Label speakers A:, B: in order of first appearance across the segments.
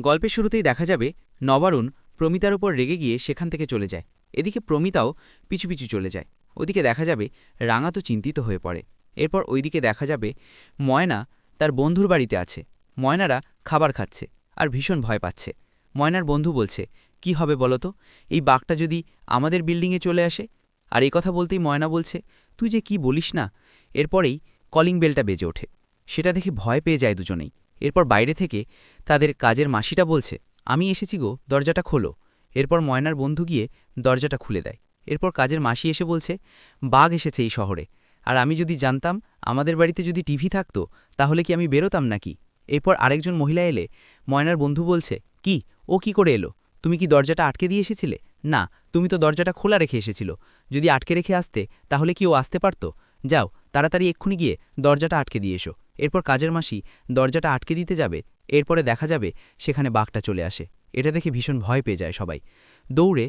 A: গল্পের শুরুতেই দেখা যাবে নবারুণ প্রমিতার উপর রেগে গিয়ে সেখান থেকে চলে যায়। এদিকে প্রমিতাও পিছু পিছু চলে যায়। ওদিকে দেখা যাবে রাঙা তো চিন্তিত হয়ে পড়ে। এরপর ওইদিকে দেখা যাবে ময়না তার বন্ধুর বাড়িতে আছে। ময়নারা খাবার খাচ্ছে আর ভীষণ ভয় পাচ্ছে। ময়নার বন্ধু বলছে, কি হবে বলো তো? এই বাঘটা যদি আমাদের বিল্ডিংয়ে চলে আসে? আর এই কথা বলতেই ময়না বলছে, তুই যে কি বলিস না? এরপরেই কলিং বেলটা বেজে ওঠে। সেটা দেখে ভয় পেয়ে যায় দুজনেই। এরপর বাইরে থেকে তাদের কাজের মাসিটা বলছে, আমি এসেছি গো, দরজাটা খোলো। এরপর ময়নার বন্ধু গিয়ে দরজাটা খুলে দেয়। এরপর কাজের মাসি এসে বলছে, বাঘ এসেছে এই শহরে। আর আমি যদি জানতাম আমাদের বাড়িতে যদি টিভি থাকতো, তাহলে কি আমি বেরোতাম নাকি? এরপর আরেকজন মহিলা এলে, ময়নার বন্ধু বলছে, কি? ও কি করে এলো? তুমি কি দরজাটা আটকে দিয়ে এসেছিলে? না, তুমি তো দরজাটা খোলা রেখে এসেছিল। যদি আটকে রেখে আসতে, তাহলে কি ও আসতে পারত? যাও, তাড়াতাড়ি এক্ষুনি গিয়ে দরজাটা আটকে দিয়ে এসো। এরপর কাজের মাসি দরজাটা আটকে দিতে যাবে, এরপরে দেখা যাবে সেখানে বাঘটা চলে আসে। এটা দেখে ভীষণ ভয় পেয়ে যায় সবাই। দৌড়ে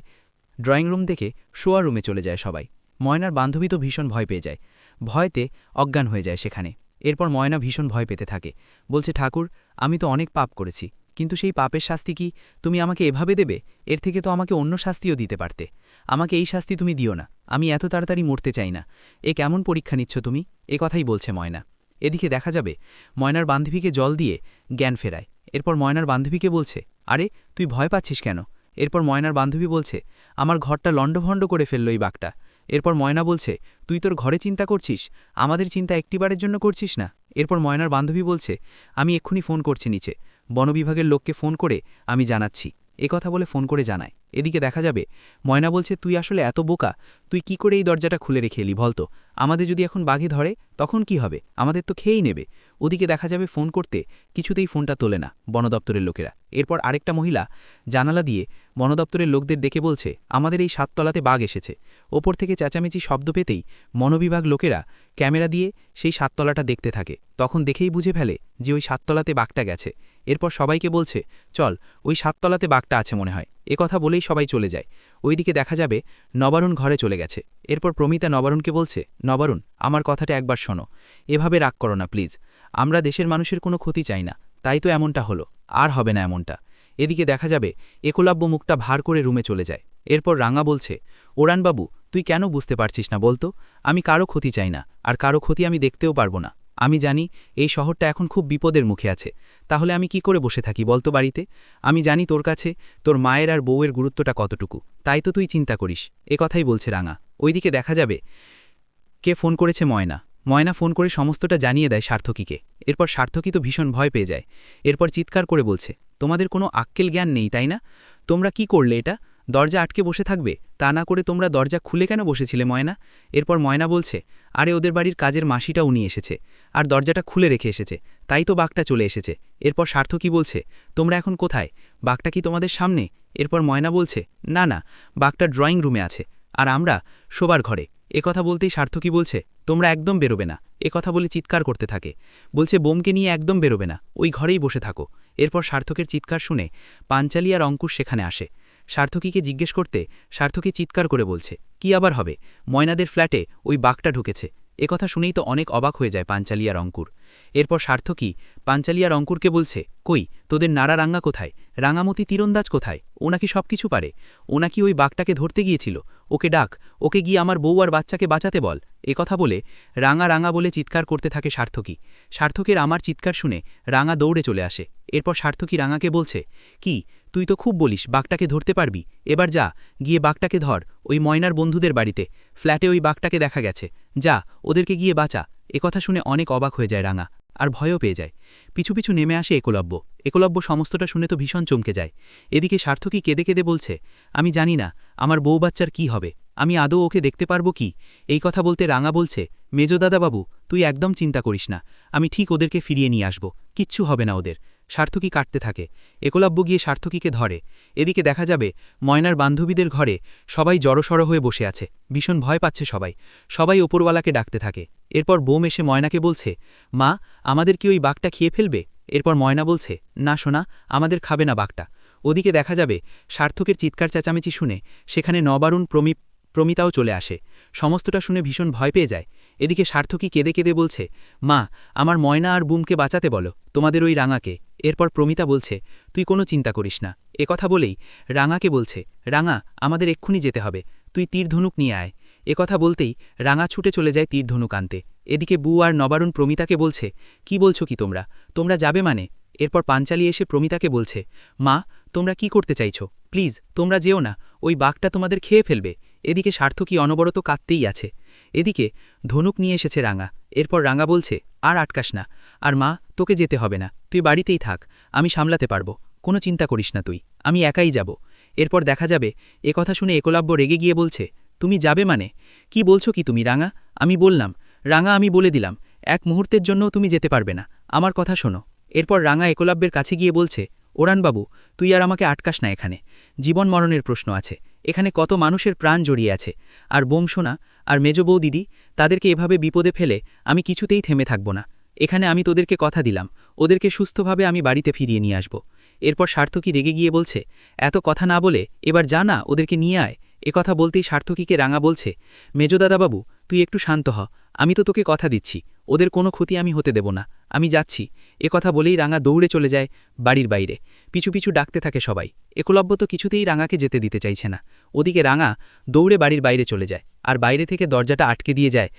A: ড্রয়িং রুম দেখে শোয়ার রুমে চলে যায় সবাই। ময়নার বান্ধবী তো ভীষণ ভয় পেয়ে যায়। ভয়তে অজ্ঞান হয়ে যায় সেখানে। এরপর ময়না ভীষণ ভয় পেতে থাকে। বলছে, ঠাকুর, আমি তো অনেক পাপ করেছি, কিন্তু সেই পাপের শাস্তি কি তুমি আমাকে এভাবে দেবে? এর থেকে তো আমাকে অন্য শাস্তিও দিতে পারতে। আমাকে এই শাস্তি তুমি দিও না। আমি এত তাড়াতাড়ি মরতে চাই না। এ কেমন পরীক্ষা নিচ্ছ তুমি? এ কথাই বলছে ময়না। এদিকে দেখা যাবে, ময়নার বান্ধবীকে জল দিয়ে জ্ঞান ফেরায়। এরপর ময়নার বান্ধবীকে বলছে, আরে, তুই ভয় পাচ্ছিস কেন? এরপর ময়নার বান্ধবী বলছে, আমার ঘরটা লণ্ডভণ্ড করে ফেলল এই বাঘটা। এরপর ময়না বলছে, তুই তোর ঘরে চিন্তা করছিস? আমাদের চিন্তা একটিবারের জন্য করছিস না? এরপর ময়নার বান্ধবী বলছে, আমি এক্ষুনি ফোন করছি নিচে। বনবিভাগের লোককে ফোন করে আমি জানাচ্ছি। কথা বলে ফোন করে জানায়। এদিকে দেখা যাবে। ময়না বলছে, তুই আসলে এত বোকা, তুই কি করে এই দরজাটা খুলে রেখে এলি বলতো? আমাদের যদি এখন বাঘে ধরে, তখন কি হবে? আমাদের তো খেয়েই নেবে। ওদিকে দেখা যাবে ফোন করতে, কিছুতেই ফোনটা তোলে না বনদপ্তরের লোকেরা। এরপর আরেকটা মহিলা জানালা দিয়ে বনদপ্তরের লোকদের ডেকে বলছে, আমাদের এই সাততলাতে বাঘ এসেছে। ওপর থেকে চেঁচামেচি শব্দ পেতেই মনোবিভাগ লোকেরা ক্যামেরা দিয়ে সেই সাততলাটা দেখতে থাকে। তখন দেখেই বুঝে ফেলে যে ওই সাততলাতে বাঘটা গেছে। এরপর সবাইকে বলছে, চল, ওই সাততলাতে বাঘটা আছে মনে হয়। এ কথা বলেই সবাই চলে যায়। ওইদিকে দেখা যাবে নবারুণ ঘরে চলে গেছে। এরপর প্রমিতা নবারুণকে বলছে, নবারুণ, আমার কথাটা একবার শোনো। এভাবে রাগ করো না, প্লিজ। আমরা দেশের মানুষের কোনো ক্ষতি চাই না। তাই তো এমনটা হলো। আর হবে না এমনটা। এদিকে দেখা যাবে একলাব্য মুখটা ভার করে রুমে চলে যায়। এরপর রাঙা বলছে, ওরানবাবু, তুই কেন বুঝতে পারছিস না বলতো? আমি কারও ক্ষতি চাই না। আর কারও ক্ষতি আমি দেখতেও পারব না। আমি জানি এই শহরটা এখন খুব বিপদের মুখে আছে। তাহলে আমি কি করে বসে থাকি বলতো বাড়িতে? আমি জানি তোর কাছে তোর মায়ের আর বউয়ের গুরুত্বটা কতটুকু। তাই তো তুই চিন্তা করিস। এ কথাই বলছে রাঙা। ওইদিকে দেখা যাবে কে ফোন করেছে ময়না। ময়না ফোন করে সমস্তটা জানিয়ে দেয় সার্থকীকে। এরপর সার্থকী তো ভীষণ ভয় পেয়ে যায়। এরপর চিৎকার করে বলছে, তোমাদের কোনো আক্কেল জ্ঞান নেই, তাই না? তোমরা কি করলে এটা? দরজা আটকে বসে থাকবে, তা না করে তোমরা দরজা খুলে কেন বসেছিলে ময়না? এরপর ময়না বলছে, আরে ওদের বাড়ির কাজের মাসিটা উনি এসেছে, আর দরজাটা খুলে রেখে এসেছে, তাই তো বাঘটা চলে এসেছে। এরপর সার্থকী বলছে, তোমরা এখন কোথায়? বাঘটা কি তোমাদের সামনে? এরপর ময়না বলছে, না না, বাঘটা ড্রয়িং রুমে আছে, আর আমরা শোবার ঘরে। এ কথা বলতেই সার্থকী বলছে, তোমরা একদম বেরোবে না। এ কথা বলে চিৎকার করতে থাকে। বলছে, বোমকে নিয়ে একদম বেরোবে না, ওই ঘরেই বসে থাকো। এরপর সার্থকের চিৎকার শুনে পাঞ্চালি আর অঙ্কুশ সেখানে আসে। সার্থকীকে জিজ্ঞেস করতে সার্থকী চিৎকার করে বলছে, কি আবার হবে? ময়নাদের ফ্ল্যাটে ওই বাঘটা ঢুকেছে। একথা শুনেই তো অনেক অবাক হয়ে যায় পাঞ্চালিয়ার অঙ্কুর। এরপর সার্থকী পাঞ্চালিয়ার অঙ্কুরকে বলছে, কই, তোদের নাড়া রাঙ্গা কোথায়? রাঙামতি তীরন্দাজ কোথায়? ও নাকি সব কিছু পারে? ও নাকি ওই বাঘটাকে ধরতে গিয়েছিল? ওকে ডাক, ওকে গিয়ে আমার বউ আর বাচ্চাকে বাঁচাতে বল। এ কথা বলে রাঙা রাঙা বলে চিৎকার করতে থাকে সার্থকী। সার্থকের আমার চিৎকার শুনে রাঙা দৌড়ে চলে আসে। এরপর সার্থকী রাঙাকে বলছে, কি তুই তো খুব বলিস, বাঘটাকে ধরতে পারবি। এবার যা, গিয়ে বাঘটাকে ধর, ওই ময়নার বন্ধুদের বাড়িতে। ফ্ল্যাটে ওই বাঘটাকে দেখা গেছে। যা, ওদেরকে গিয়ে বাঁচা। একথা শুনে অনেক অবাক হয়ে যায় রাঙা, আর ভয়ও পেয়ে যায়। পিছু পিছু নেমে আসে একলব্য। একলব্য সমস্তটা শুনে তো ভীষণ চমকে যায়। এদিকে সার্থকী কেঁদে কেঁদে বলছে, আমি জানি না, আমার বউ বাচ্চার কি হবে? আমি আদৌ ওকে দেখতে পারব কি? এই কথা বলতে রাঙা বলছে মেজদাদাবাবু তুই একদম চিন্তা করিস না। আমি ঠিক ওদেরকে ফিরিয়ে নিয়ে আসব। কিচ্ছু হবে না ওদের। সার্থকী কাটতে থাকে। একলাব্য গিয়ে সার্থকীকে ধরে। এদিকে দেখা যাবে, ময়নার বান্ধবীদের ঘরে সবাই জড়সড় হয়ে বসে আছে। ভীষণ ভয় পাচ্ছে সবাই। সবাই ওপরওয়ালাকে ডাকতে থাকে। এরপর বোম এসে ময়নাকে বলছে, মা, আমাদের কি ওই বাঘটা খেয়ে ফেলবে? এরপর ময়না বলছে, না শোনা আমাদের খাবে না বাঘটা। ওদিকে দেখা যাবে, সার্থকের চিৎকার চেঁচামেচি শুনে সেখানে নবারুণ প্রমি, প্রমিতাও চলে আসে। সমস্তটা শুনে ভীষণ ভয় পেয়ে যায়।
B: এদিকে সার্থকী কেঁদে কেঁদে বলছে, মা, আমার ময়না আর বুমকে বাঁচাতে বলো, তোমাদের ওই রাঙাকে। এরপর প্রমিতা বলছে, তুই কোনো চিন্তা করিস না। এ কথা বলেই রাঙাকে বলছে, রাঙা, আমাদের এক্ষুনি যেতে হবে, তুই তীর ধনুক নিয়ে আয়। এ কথা বলতেই রাঙা ছুটে চলে যায় তীর ধনুক আনতে। এদিকে বু আর নবারুণ প্রমিতাকে বলছে, কি বলছো কি তোমরা? তোমরা যাবে মানে? এরপর পাঞ্চালি এসে প্রমিতাকে বলছে, মা, তোমরা কি করতে চাইছো? প্লিজ, তোমরা যেও না, ওই বাঘটা তোমাদের খেয়ে ফেলবে। এদিকে সার্থকী অনবরত কাঁদতেই আছে। এদিকে ধনুক নিয়ে এসেছে রাঙা। এরপর রাঙা বলছে, আর আটকাস না। আর মা, তোকে যেতে হবে না। তুই বাড়িতেই থাক। আমি সামলাতে পারব। কোনো চিন্তা করিস না তুই। আমি একাই যাব। এরপর দেখা যাবে, এ কথা শুনে একলাব্য রেগে গিয়ে বলছে, তুমি যাবে মানে? কি বলছো কি তুমি, রাঙা? আমি বললাম, রাঙা, আমি বলে দিলাম, এক মুহূর্তের জন্যও তুমি যেতে পারবে না। আমার কথা শোনো। এরপর রাঙা একলাব্যের কাছে গিয়ে বলছে, ওরানবাবু, তুই আর আমাকে আটকাস না এখানে। জীবন মরণের প্রশ্ন আছে। এখানে কত মানুষের প্রাণ জড়িয়ে আছে। আর বোমসোনা আর মেজবৌ দিদি তাদেরকে এভাবে বিপদে ফেলে আমি কিছুতেই থেমে থাকব না। এখানে আমি তোদেরকে কথা দিলাম, ওদেরকে সুস্থভাবে আমি বাড়িতে ফিরিয়ে নিয়ে আসব। এরপর সার্থকী রেগে গিয়ে বলছে, এত কথা না বলে এবার জানা ওদেরকে নিয়ে আয়। এ কথা বলতেই সার্থকীকে রাঙা বলছে, মেজদাদাবাবু, তুই একটু শান্ত হ, আমি তো তোকে কথা দিচ্ছি, ওদের কোনো ক্ষতি আমি হতে দেব না, আমি যাচ্ছি। এ কথা বলেই রাঙা দৌড়ে চলে যায় বাড়ির বাইরে। পিছু পিছু ডাকতে থাকে সবাই। একলব্য তো কিছুতেই রাঙাকে যেতে দিতে চাইছে না। ওদিকে রাঙা দৌড়ে বাড়ির বাইরে চলে যায় আর বাইরে থেকে দরজাটা আটকে দিয়ে যায়।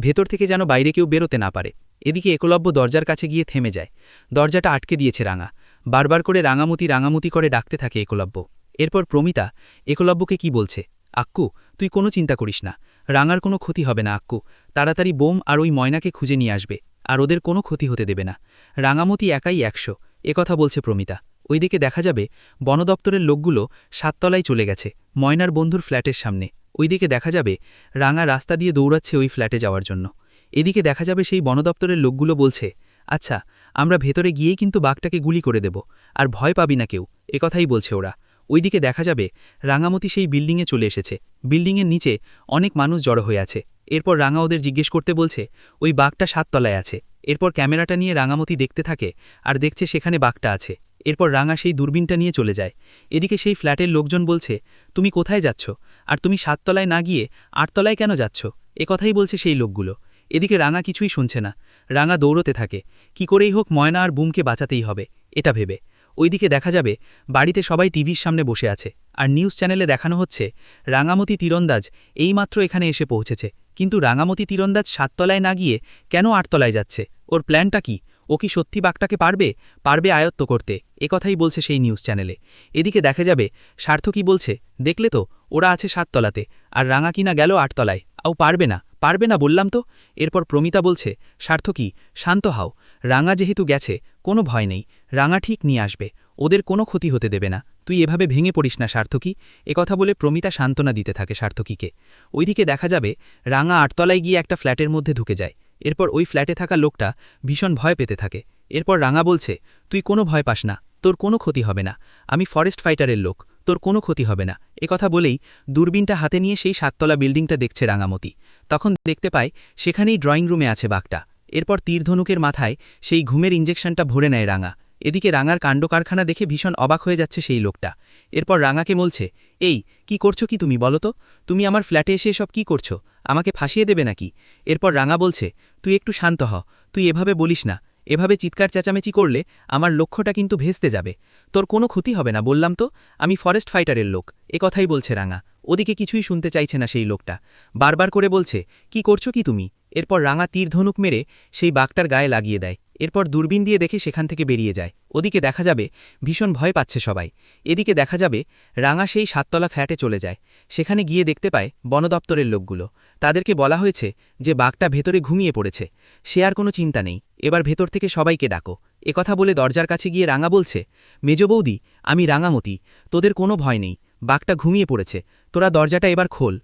B: ভেতর থেকে যেন বাইরে কেউ বেরোতে না পারে। এদিকে একলব্য দরজার কাছে গিয়ে থেমে যায়। দরজাটা আটকে দিয়েছে রাঙা। বারবার করে রাঙামতি রাঙামতি করে ডাকতে থাকে একলব্য। এরপর প্রমিতা, একলব্যকে কি বলছে? আক্কু, তুই কোনো চিন্তা করিস না। রাঙার কোনো ক্ষতি হবে না আক্কু। তাড়াতাড়ি বোম আর ওই ময়নাকে খুঁজে নিয়ে আসবে। আর ওদের কোনো ক্ষতি হতে দেবে না। রাঙামতি একাই একশো। কথা বলছে প্রমিতা। ওইদিকে দেখা যাবে বন দপ্তরের লোকগুলো সাততলায় চলে গেছে, ময়নার বন্ধুর ফ্ল্যাটের সামনে। ওইদিকে দেখা যাবে রাঙা রাস্তা দিয়ে দৌড়াচ্ছে ওই ফ্ল্যাটে যাওয়ার জন্য। এদিকে দেখা যাবে সেই বন দপ্তরের লোকগুলো বলছে আচ্ছা আমরা ভেতরে গিয়েই কিন্তু বাঘটাকে গুলি করে দেব, আর ভয় পাবি না কেউ একথাই বলছে ওরা। ওইদিকে দেখা যাবে রাঙামতি সেই বিল্ডিংয়ে চলে এসেছে। বিল্ডিংয়ের নিচে অনেক মানুষ জড়ো হয়ে আছে। এরপর রাঙা ওদের জিজ্ঞেস করতে বলছে, ওই বাঘটা সাততলায় আছে। এরপর ক্যামেরাটা নিয়ে রাঙামতি দেখতে থাকে, আর দেখছে সেখানে বাঘটা আছে। এরপর রাঙা সেই দূরবীনটা নিয়ে চলে যায়। এদিকে সেই ফ্ল্যাটের লোকজন বলছে, তুমি কোথায় যাচ্ছ? আর তুমি সাততলায় না গিয়ে আটতলায় কেন যাচ্ছ? এ কথাই বলছে সেই লোকগুলো। এদিকে রাঙা কিছুই শুনছে না। রাঙা দৌড়তে থাকে। কি করেই হোক ময়না আর বুমকে বাঁচাতেই হবে, এটা ভেবে। ওইদিকে দেখা যাবে, বাড়িতে সবাই টিভির সামনে বসে আছে। আর নিউজ চ্যানেলে দেখানো হচ্ছে, রাঙামতি তীরন্দাজ এইমাত্র এখানে এসে পৌঁছেছে। কিন্তু রাঙামতি তীরন্দাজ সাততলায় না গিয়ে কেন আটতলায় যাচ্ছে? ওর প্ল্যানটা কি? ও কি সত্যি বাঘটাকে পারবে? পারবে আয়ত্ত করতে। এ কথাই বলছে সেই নিউজ চ্যানেলে। এদিকে দেখা যাবে সার্থকী বলছে? দেখলে তো, ওরা আছে সাততলাতে, আর রাঙা কিনা গেল আটতলায়। আও পারবে না পারবে না বললাম তো? এরপর প্রমিতা বলছে সার্থকী শান্ত হাও। রাঙা যেহেতু গেছে, কোনো ভয় নেই। রাঙা ঠিক নিয়ে আসবে। ওদের কোনো ক্ষতি হতে দেবে না। তুই এভাবে ভেঙে পড়িস না সার্থকী কথা বলে প্রমিতা সান্ত্বনা দিতে থাকে সার্থকীকে ওইদিকে দেখা যাবে, রাঙা আটতলায় গিয়ে একটা ফ্ল্যাটের মধ্যে ঢুকে যায়। এরপর ওই ফ্ল্যাটে থাকা লোকটা ভীষণ ভয় পেতে থাকে। এরপর রাঙা বলছে, তুই কোনো ভয় পাস না, তোর কোনো ক্ষতি হবে না। আমি ফরেস্ট ফাইটারের লোক, তোর কোনো ক্ষতি হবে না। এ কথা বলেই দূরবীনটা হাতে নিয়ে সেই সাততলা বিল্ডিংটা দেখছে রাঙামতি। তখন দেখতে পায় সেখানেই ড্রয়িং রুমে আছে বাঘটা। এরপর তীরধনুকের মাথায় সেই ঘুমের ইঞ্জেকশনটা ভরে নেয় রাঙা। এদিকে রাঙার কাণ্ড কারখানা দেখে ভীষণ অবাক হয়ে যাচ্ছে সেই লোকটা। এরপর রাঙাকে বলছে এই, কি করছ কি তুমি বলো তো? তুমি আমার ফ্ল্যাটে এসে সব কি করছ? আমাকে ফাঁসিয়ে দেবে নাকি? এরপর রাঙা বলছে, তুই একটু শান্ত হ, তুই এভাবে বলিস না। এভাবে চিৎকার চেঁচামেচি করলে আমার লক্ষ্যটা কিন্তু ভেস্তে যাবে। তোর কোনো ক্ষতি হবে না, বললাম তো। আমি ফরেস্ট ফাইটারের লোক। এ কথাই বলছে রাঙা। ওদিকে কিছুই শুনতে চাইছে না সেই লোকটা। বারবার করে বলছে, কি করছ কি তুমি? এরপর রাঙা তীর ধনুক মেরে সেই বাঘটার গায়ে লাগিয়ে দেয়। এরপর দূরবীন দিয়ে দেখে সেখান থেকে বেরিয়ে যায়। ওদিকে দেখা যাবে, ভীষণ ভয় পাচ্ছে সবাই। এদিকে দেখা যাবে, রাঙা সেই সাততলা ফ্ল্যাটে চলে যায়। সেখানে গিয়ে দেখতে পায় বন দপ্তরের লোকগুলো। তাদেরকে বলা হয়েছে যে বাঘটা ভেতরে ঘুমিয়ে পড়েছে। সে আর কোনো চিন্তা নেই। এবার ভেতর থেকে সবাইকে ডাকো। একথা বলে দরজার কাছে গিয়ে রাঙা বলছে, মেজ বৌদি, আমি রাঙামতি। তোদের কোনো ভয় নেই। বাঘটা ঘুমিয়ে পড়েছে। তোরা দরজাটা এবার খোল।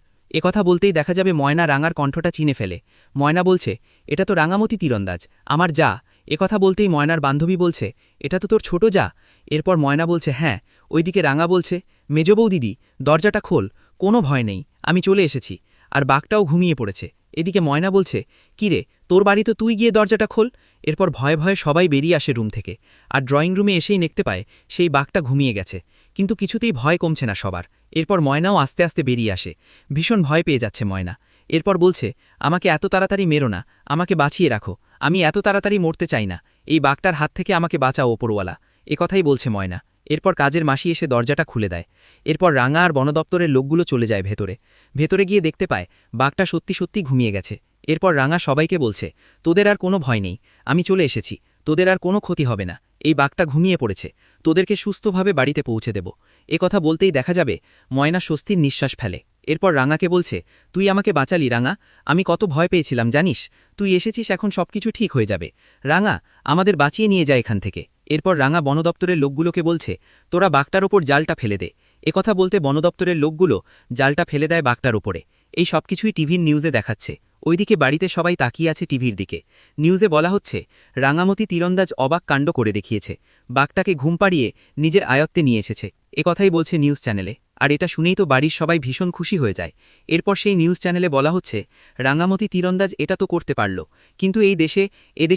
B: কথা বলতেই দেখা যাবে ময়না রাঙার কণ্ঠটা চিনে ফেলে। ময়না বলছে, এটা তো রাঙামতি তীরন্দাজ। আমার যা কথা বলতেই ময়নার বান্ধবী বলছে, এটা তো তোর ছোট যা। এরপর ময়না বলছে হ্যাঁ। ওইদিকে রাঙা বলছে মেজবৌ দিদি দরজাটা খোল, কোনো ভয় নেই, আমি চলে এসেছি। আর বাঘটাও ঘুমিয়ে পড়েছে। এদিকে ময়না বলছে কিরে তোর বাড়ি তো তুই গিয়ে দরজাটা খোল? এরপর ভয়ে ভয়ে সবাই বেরিয়ে আসে রুম থেকে। আর ড্রয়িং রুমে এসেই দেখতে পায়, সেই বাঘটা ঘুমিয়ে গেছে। কিন্তু কিছুতেই ভয় কমছে না সবার। এরপর ময়নাও আস্তে আস্তে বেরিয়ে আসে। ভীষণ ভয় পেয়ে যাচ্ছে ময়না। এরপর বলছে, আমাকে এত তাড়াতাড়ি মেরো না, আমাকে বাঁচিয়ে রাখো। আমি এত তাড়াতাড়ি মরতে চাই না। এই বাঘটার হাত থেকে আমাকে বাঁচাও, ওপরওয়ালা। এ কথাই বলছে ময়না। এরপর কাজের মাসি এসে দরজাটা খুলে দেয়। এরপর রাঙা আর বনদপ্তরের লোকগুলো চলে যায় ভেতরে। ভেতরে গিয়ে দেখতে পায়, বাঘটা সত্যি সত্যি ঘুমিয়ে গেছে। এরপর রাঙা সবাইকে বলছে, তোদের আর কোনো ভয় নেই। আমি চলে এসেছি। তোদের আর কোনো ক্ষতি হবে না। এই বাঘটা ঘুমিয়ে পড়েছে। তোদেরকে সুস্থভাবে বাড়িতে পৌঁছে দেব। এ কথা বলতেই দেখা যাবে ময়না স্বস্তির নিঃশ্বাস ফেলে। এরপর রাঙাকে বলছে, তুই আমাকে বাঁচালি, রাঙা। আমি কত ভয় পেয়েছিলাম, জানিস? তুই এসেছিস, এখন সবকিছু ঠিক হয়ে যাবে। রাঙা, আমাদের বাঁচিয়ে নিয়ে যায় এখান থেকে। এরপর রাঙা বনদপ্তরের লোকগুলোকে বলছে, তোরা বাঘটার ওপর জালটা ফেলে দে। একথা বলতে বনদপ্তরের লোকগুলো জালটা ফেলে দেয় বাঘটার ওপরে। এই সবকিছুই টিভির নিউজে দেখাচ্ছে। ওইদিকে বাড়িতে সবাই তাকিয়ে আছে টিভির দিকে। নিউজে বলা হচ্ছে, রাঙামতি তীরন্দাজ অবাক কাণ্ড করে দেখিয়েছে। বাঘটাকে ঘুম পাড়িয়ে নিজের আয়ত্তে নিয়ে এসেছে। কথাই বলছে নিউজ চ্যানেলে। আর এটা শুনেই তো বাড়ির সবাই ভীষণ খুশি হয়ে যায়। এরপর সেই নিউজ চ্যানেলে বলা হচ্ছে, রাঙামতি তীরন্দাজ এটা তো করতে পারল, কিন্তু এই দেশে এদেশে